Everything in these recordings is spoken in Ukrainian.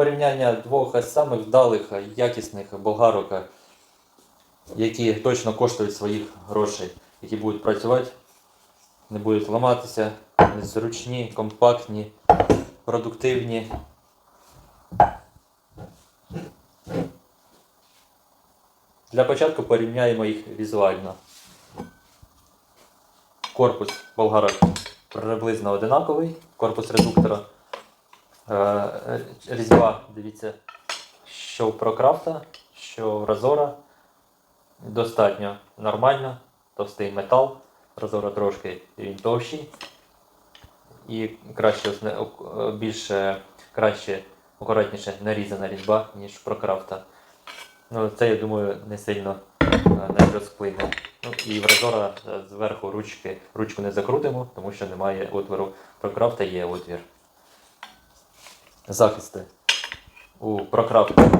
порівняння двох самих вдалих, якісних болгарок, які точно коштують своїх грошей, які будуть працювати, не будуть ламатися, зручні, компактні, продуктивні. Для початку порівняємо їх візуально. Корпус болгарок приблизно одинаковий, корпус редуктора. Е, е, Різьба, дивіться, що в Прокрафта, що в Разора. Достатньо нормально, товстий метал, Разора трошки він товщий. І краще, е, більше, краще, акуратніше нарізана різьба, ніж Прокрафта. Ну, це, я думаю, не сильно не розплине. Ну, і в Разора е, зверху ручки, ручку не закрутимо, тому що немає отвору. Про крафта є отвір. Захисти. У прокрафта.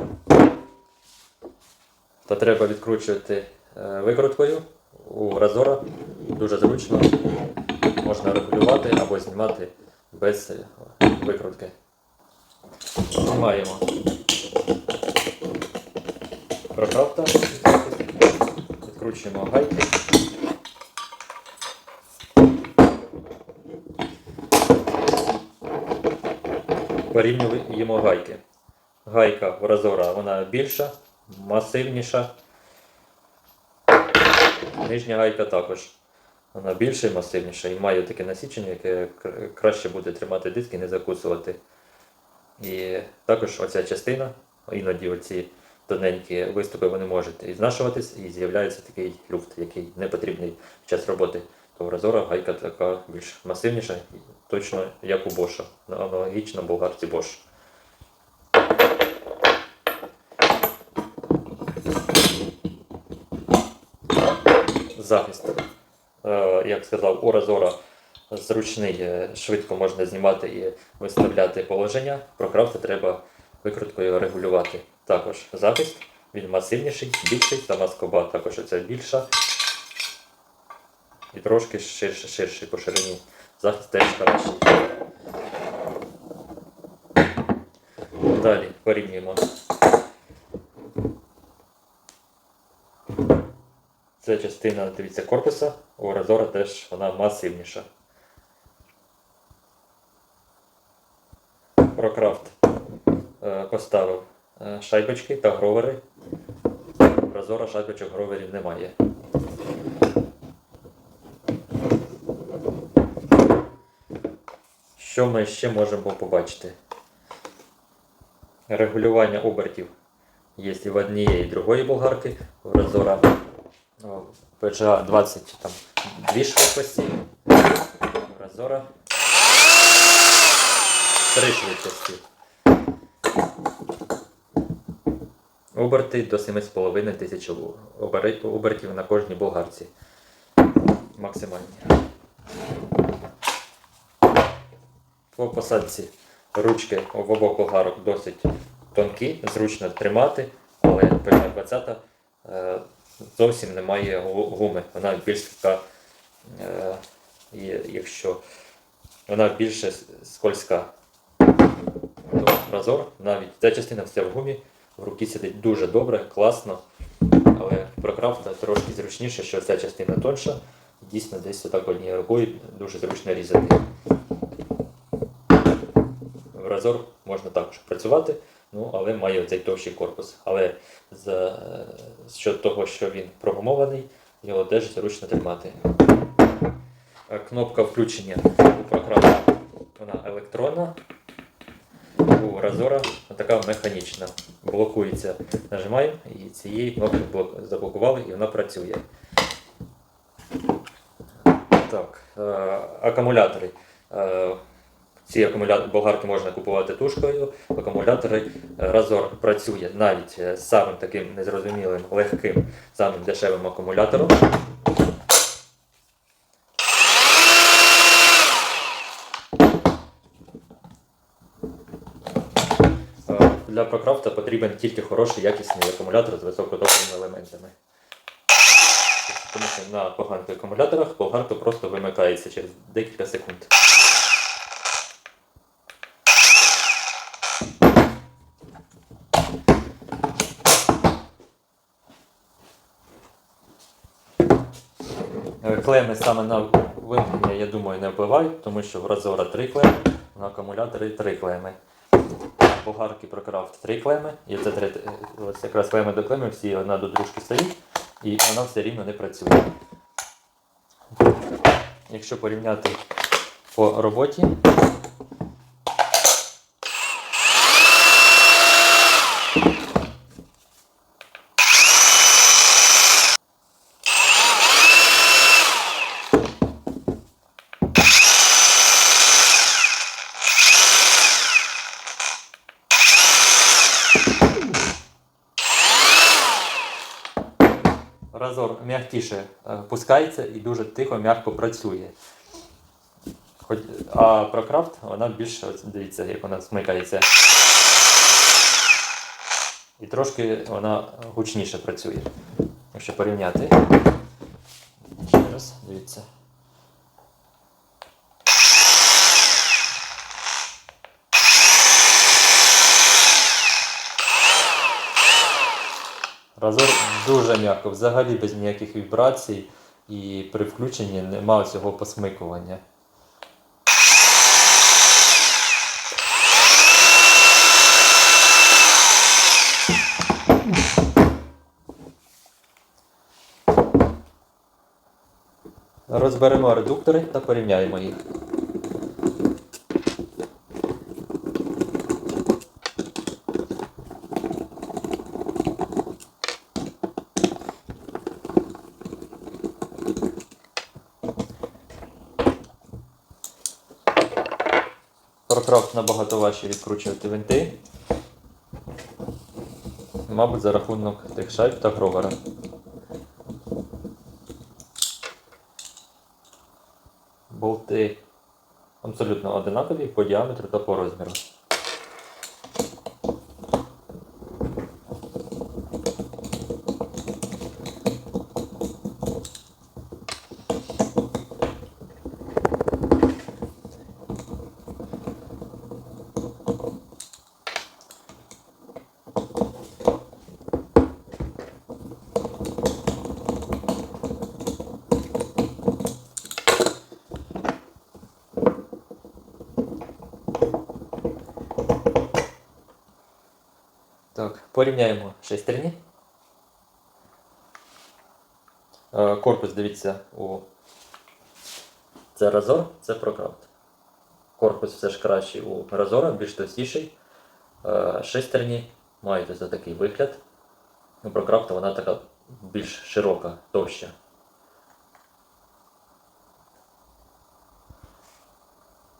То треба відкручувати е, викруткою. У Разора дуже зручно. Можна регулювати або знімати без е, викрутки. Знімаємо прокрафта. Відкручуємо гайки. Порівнюємо гайки. Гайка в Разора вона більша, масивніша. Нижня гайка також. Вона більша і масивніша і має таке насічення, яке краще буде тримати диск і не закусувати. І також оця частина, іноді оці тоненькі виступи вони можуть і знашуватись, і з'являється такий люфт, який не потрібний під час роботи. Разора гайка така більш масивніша, точно як у Боша, аналогічно болгарці Bosch. Захист. Е, Як сказав, у Разора зручний, е, швидко можна знімати і виставляти положення. Про треба викруткою регулювати. Також захист, він масивніший, більший, сама скоба також оця більша. І трошки ширше, ширший по ширині. Захист теж кращий. Далі порівнюємо. Це частина, дивіться, корпуса, у Разора теж вона масивніша. Прокрафт е, поставив е, шайбочки та гровери. Разора шайбочок гроверів немає. Що ми ще можемо побачити? Регулювання обертів є і в однієї і другої болгарки. У Разора о, PGA 20 там дві швидкості. У Разора три швидкості. Оберти до 7,5 тисяч обертів на кожній болгарці. Максимальні. По посадці ручки в обох болгарок досить тонкі, зручно тримати, але PGA 20 е, зовсім немає гуми. Вона більш така, е, якщо вона більше с- скользка. Разор навіть ця частина вся в гумі, в руці сидить дуже добре, класно. Але про крафта трошки зручніше, що ця частина тонша. Дійсно, десь отак однією рукою дуже зручно різати. Разор можна також працювати, ну, але має оцей товщий корпус. Але за е, що того, що він прогумований, його теж зручно тримати. Е, Кнопка включення у прокрафта вона електронна, у Разора така механічна. Блокується. Нажимаємо і цієї кнопки заблокували і вона працює. Так, е, акумулятори. Е, ці акумулятори болгарки можна купувати тушкою. Акумулятори е, Разор працює навіть е, з самим таким незрозумілим, легким, самим дешевим акумулятором. Е, Для прокрафта потрібен тільки хороший якісний акумулятор з високотоковими елементами. Тому що на поганих акумуляторах болгарка просто вимикається через декілька секунд. Е, Клеми саме на вимкнення, я думаю, не впливають, тому що в Розора 3 клеми, на акумуляторі 3 клеми. Погарки прокрафт 3 клеми, і це три, е, ось якраз клеми до клеми, всі одна до дружки стоїть, і вона все рівно не працює. Якщо порівняти по роботі, Разор м'якіше е, пускається і дуже тихо, м'яко працює. Хоч, а прокрафт вона більш, ось дивіться, як вона смикається. І трошки вона гучніше працює. Якщо порівняти. Ще раз, дивіться. Разор дуже м'яко, взагалі без ніяких вібрацій, і при включенні немає цього посмикування. Розберемо редуктори та порівняємо їх. ProCraft набагато важче відкручувати винти. Мабуть, за рахунок тих шайб та гровера. Болти абсолютно одинакові по діаметру та по розміру. Так, порівняємо шестерні. Корпус, дивіться, у це Разор, це ProCraft. Корпус все ж кращий у Разора, більш товстіший. Шестерні мають ось такий вигляд. У ProCraft вона така більш широка, товща.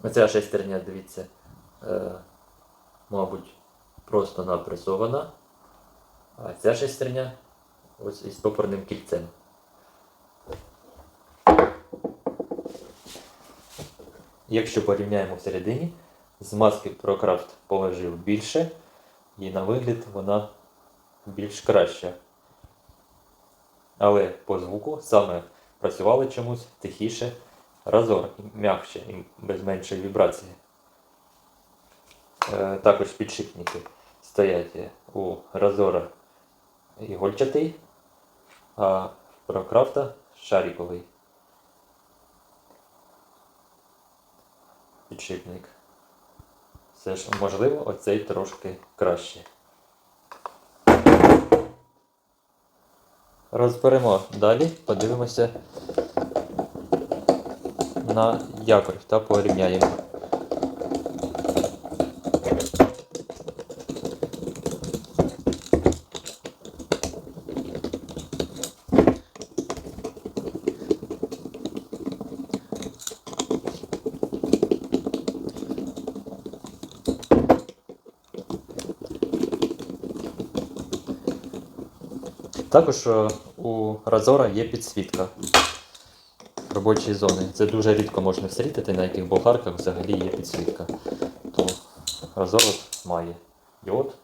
Оця шестерня, дивіться, е, мабуть, просто напресована, а ця шестерня ось із топорним кільцем. Якщо порівняємо всередині, з маски ProCraft положив більше, і на вигляд вона більш краща. Але по звуку саме працювали чомусь тихіше, разор м'якше і без меншої вібрації. Е, Також підшипники стоять у Разора ігольчатий, а ProCraft шариковий підшипник. Все ж можливо, оцей трошки краще. Розберемо далі, подивимося на якорь та порівняємо. Також е, у Разора є підсвітка робочої зони. Це дуже рідко можна встрітити, на яких болгарках взагалі є підсвітка. То Разор має діод,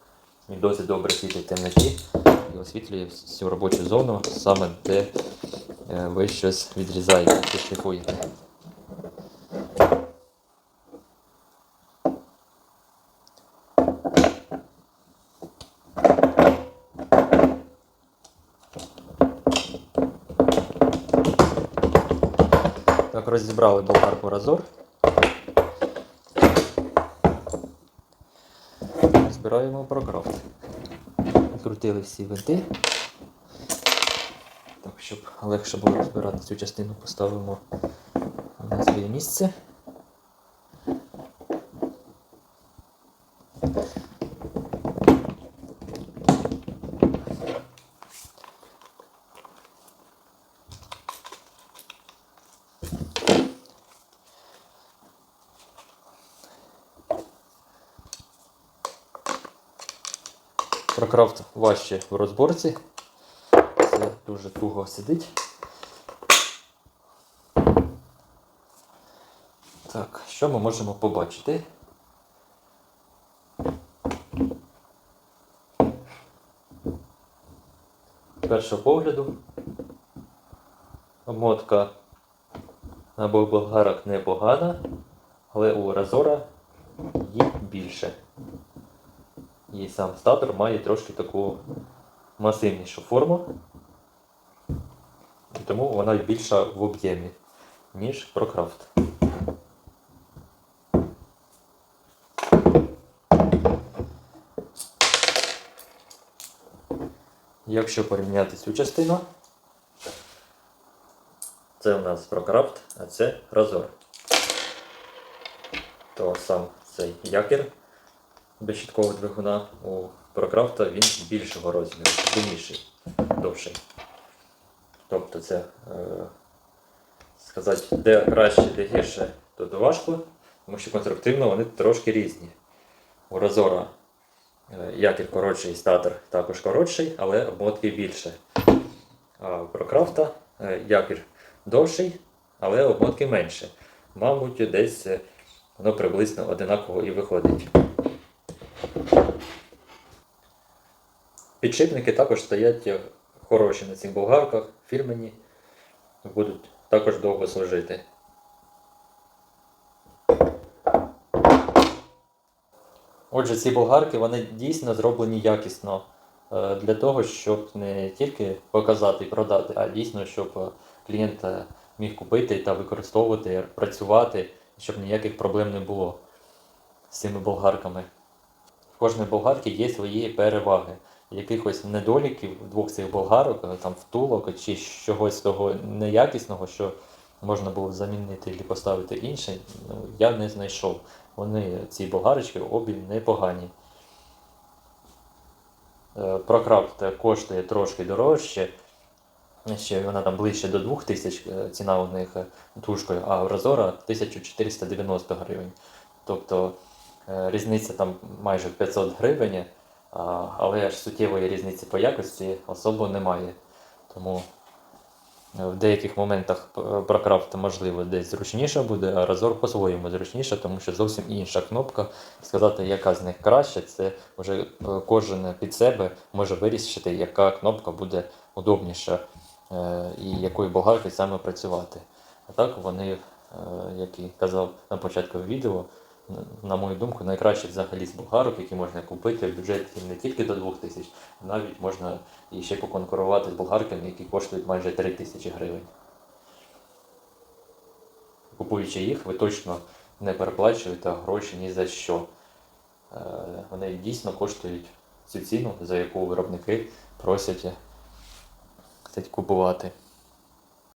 він досить добре світить в темноті і освітлює всю робочу зону, саме де е, ви щось відрізаєте чи Так, розібрали болгарку Разор. Збираємо прокрафт. Крутили всі винти. Так, щоб легше було розбирати цю частину, поставимо на своє місце. Прокрафт важче в розборці. Це дуже туго сидить. Так, що ми можемо побачити? Першого погляду обмотка на болгарах непогана, але у Разора її більше. І сам статор має трошки таку масивнішу форму, і тому вона більша в об'ємі, ніж Прокрафт. Якщо порівняти цю частину, це у нас Прокрафт, а це Разор. То сам цей якір безщиткового двигуна у Прокрафта він більшого розміру, длинніший, довший. Тобто це е, сказати, де краще, де гірше, тут важко, тому що конструктивно вони трошки різні. У Разора е, якір коротший, статор також коротший, але обмотки більше. А у Прокрафта е, якір довший, але обмотки менше. Мабуть, десь е, воно приблизно одинаково і виходить. Підшипники також стоять хороші на цих болгарках, фірмені, будуть також довго служити. Отже, ці болгарки вони дійсно зроблені якісно е, для того, щоб не тільки показати і продати, а дійсно, щоб е, клієнт е, міг купити та використовувати, працювати, щоб ніяких проблем не було з цими болгарками. В кожної болгарки є свої переваги. Якихось недоліків в двох цих болгарок, е, там втулок чи чогось того неякісного, що можна було замінити і поставити інше, ну, я не знайшов. Вони, ці болгарочки, обі непогані. Е, Прокрафт коштує трошки дорожче. Ще вона там ближче до 2000 е, ціна у них тушкою, а у Разора 1490 гривень. Тобто різниця там майже 500 гривень, але ж суттєвої різниці по якості особо немає. Тому е, в деяких моментах е, Прокрафт можливо десь зручніше буде, а Разор по-своєму зручніше, тому що зовсім інша кнопка. Сказати, яка з них краща, це вже е, кожен під себе може вирішити, яка кнопка буде удобніша е, і якою болгаркою саме працювати. А так вони, е, як і казав на початку відео, на мою думку, найкращі взагалі з болгарок, які можна купити в бюджеті не тільки до 2000, навіть можна і ще поконкурувати з болгарками, які коштують майже 3000 гривень. Купуючи їх, ви точно не переплачуєте гроші ні за що. Е, Вони дійсно коштують цю ціну, за яку виробники просять купувати.